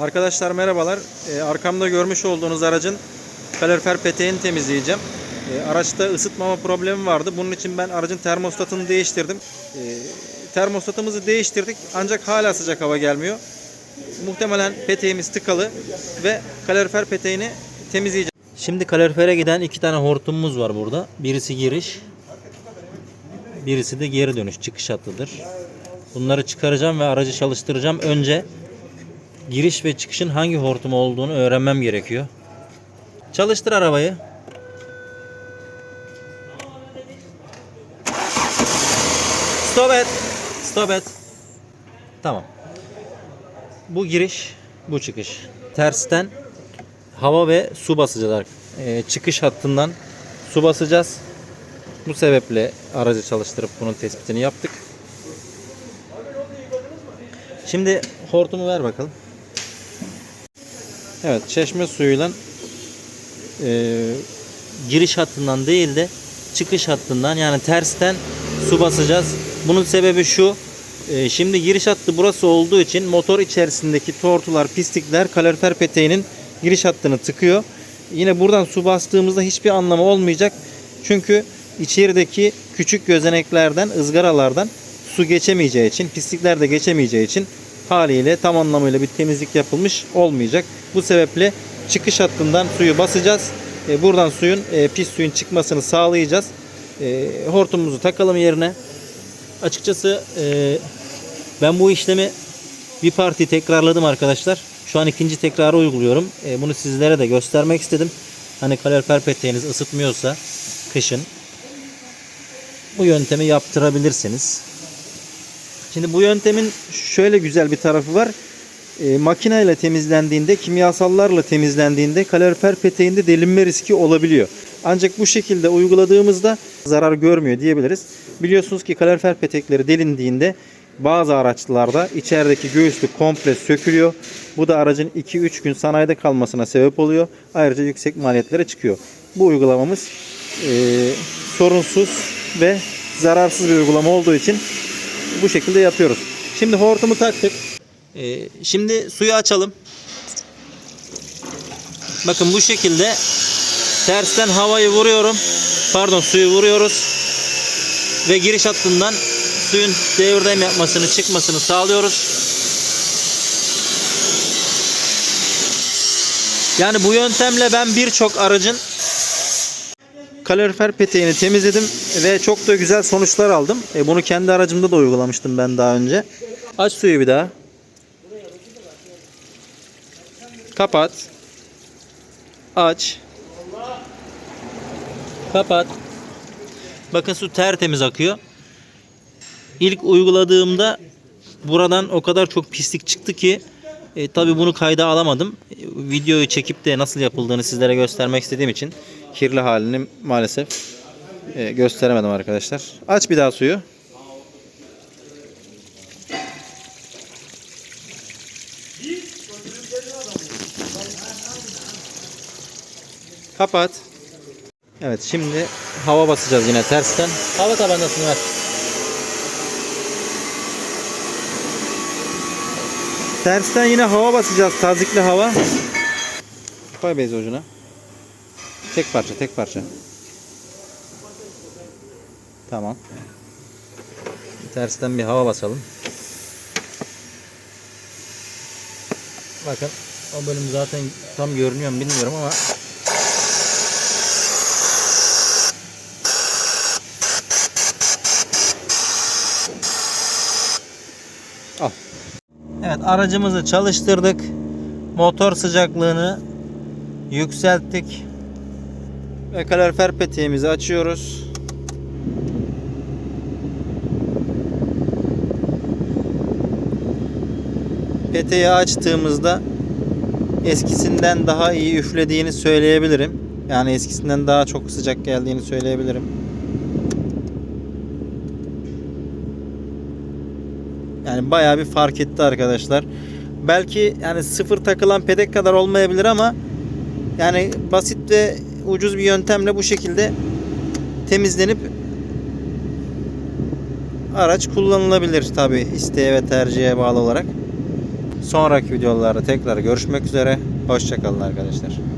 Arkadaşlar merhabalar. Ee, arkamda görmüş olduğunuz aracın kalorifer peteğini temizleyeceğim. Ee, araçta ısıtmama problemi vardı. Bunun için ben aracın termostatını değiştirdim. Ee, termostatımızı değiştirdik ancak hala sıcak hava gelmiyor. Muhtemelen peteğimiz tıkalı ve kalorifer peteğini temizleyeceğim. Şimdi kalorifere giden iki tane hortumumuz var burada. Birisi giriş, birisi de geri dönüş çıkış hattıdır. Bunları çıkaracağım ve aracı çalıştıracağım. Önce giriş ve çıkışın hangi hortum olduğunu öğrenmem gerekiyor. Çalıştır arabayı. Stop et. Stop et. Tamam. Bu giriş, bu çıkış. Tersten hava ve su basacağız. Ee, çıkış hattından su basacağız. Bu sebeple aracı çalıştırıp bunun tespitini yaptık. Şimdi hortumu ver bakalım. Evet çeşme suyuyla e, giriş hattından değil de çıkış hattından yani tersten su basacağız. Bunun sebebi şu. e, şimdi giriş hattı burası olduğu için motor içerisindeki tortular, pislikler kalorifer peteğinin giriş hattını tıkıyor. Yine buradan su bastığımızda hiçbir anlamı olmayacak. Çünkü içerideki küçük gözeneklerden, ızgaralardan su geçemeyeceği için, pislikler de geçemeyeceği için haliyle tam anlamıyla bir temizlik yapılmış olmayacak. Bu sebeple çıkış hattından suyu basacağız. E, buradan suyun, e, pis suyun çıkmasını sağlayacağız. E, hortumumuzu takalım yerine. Açıkçası e, ben bu işlemi bir parti tekrarladım arkadaşlar. Şu an ikinci tekrarı uyguluyorum. E, bunu sizlere de göstermek istedim. Hani kalorifer peteğiniz ısıtmıyorsa kışın bu yöntemi yaptırabilirsiniz. Şimdi bu yöntemin şöyle güzel bir tarafı var. E, makineyle temizlendiğinde, kimyasallarla temizlendiğinde kalorifer peteğinde delinme riski olabiliyor. Ancak bu şekilde uyguladığımızda zarar görmüyor diyebiliriz. Biliyorsunuz ki kalorifer petekleri delindiğinde bazı araçlarda içerideki göğüslük komple sökülüyor. Bu da aracın 2-3 gün sanayide kalmasına sebep oluyor. Ayrıca yüksek maliyetlere çıkıyor. Bu uygulamamız e, sorunsuz ve zararsız bir uygulama olduğu için bu şekilde yapıyoruz. Şimdi hortumu taktık. Ee, şimdi suyu açalım. Bakın bu şekilde tersten havayı vuruyorum. Pardon suyu vuruyoruz. Ve giriş hattından suyun devredem yapmasını çıkmasını sağlıyoruz. Yani bu yöntemle ben birçok aracın kalorifer peteğini temizledim ve çok da güzel sonuçlar aldım. E, bunu kendi aracımda da uygulamıştım ben daha önce. Aç suyu bir daha. Kapat. Aç. Kapat. Bakın su tertemiz akıyor. İlk uyguladığımda buradan o kadar çok pislik çıktı ki e, tabi bunu kayda alamadım. E, videoyu çekip de nasıl yapıldığını sizlere göstermek istediğim için kirli halini maalesef e, gösteremedim arkadaşlar. Aç bir daha suyu. Kapat. Evet şimdi hava basacağız yine tersten. Hava tabancasını ver. Tersten yine hava basacağız. Tazikli hava. Koy bez ucuna. Tek parça, tek parça. Tamam. Tersten bir hava basalım. Bakın o bölüm zaten tam görünüyor mu bilmiyorum ama Al. Evet aracımızı çalıştırdık. Motor sıcaklığını yükselttik. Ve kalorifer peteğimizi açıyoruz. Peteği açtığımızda eskisinden daha iyi üflediğini söyleyebilirim. Yani eskisinden daha çok sıcak geldiğini söyleyebilirim. Yani bayağı bir fark etti arkadaşlar. Belki yani sıfır takılan pedek kadar olmayabilir ama yani basit ve ucuz bir yöntemle bu şekilde temizlenip araç kullanılabilir tabi isteğe ve tercihe bağlı olarak. Sonraki videolarda tekrar görüşmek üzere. Hoşçakalın arkadaşlar.